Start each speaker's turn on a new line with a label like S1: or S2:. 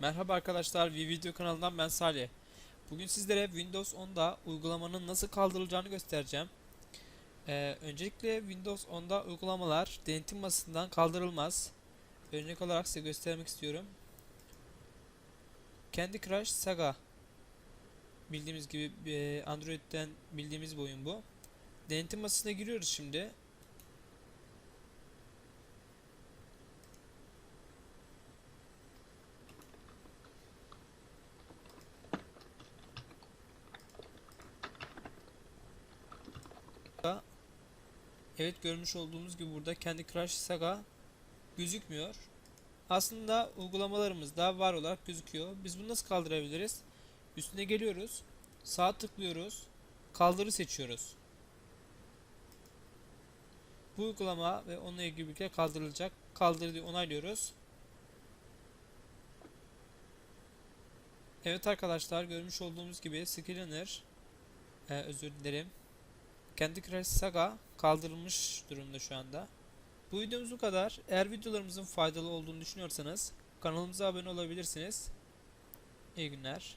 S1: Merhaba arkadaşlar, V-Video kanalından ben Salih. Bugün sizlere Windows 10'da uygulamanın nasıl kaldırılacağını göstereceğim. Ee, öncelikle Windows 10'da uygulamalar denetim masasından kaldırılmaz. Örnek olarak size göstermek istiyorum. Candy Crush Saga. Bildiğimiz gibi e, Android'den bildiğimiz bir oyun bu. Denetim masasına giriyoruz şimdi. Evet görmüş olduğumuz gibi burada Candy Crush Saga gözükmüyor. Aslında uygulamalarımızda var olarak gözüküyor. Biz bunu nasıl kaldırabiliriz? Üstüne geliyoruz. Sağ tıklıyoruz. Kaldırı seçiyoruz. Bu uygulama ve onunla ilgili birlikte kaldırılacak. Kaldırı onaylıyoruz. Evet arkadaşlar görmüş olduğumuz gibi Skylaner ee, özür dilerim. Candy Crush Saga kaldırılmış durumda şu anda. Bu videomuz bu kadar. Eğer videolarımızın faydalı olduğunu düşünüyorsanız kanalımıza abone olabilirsiniz. İyi günler.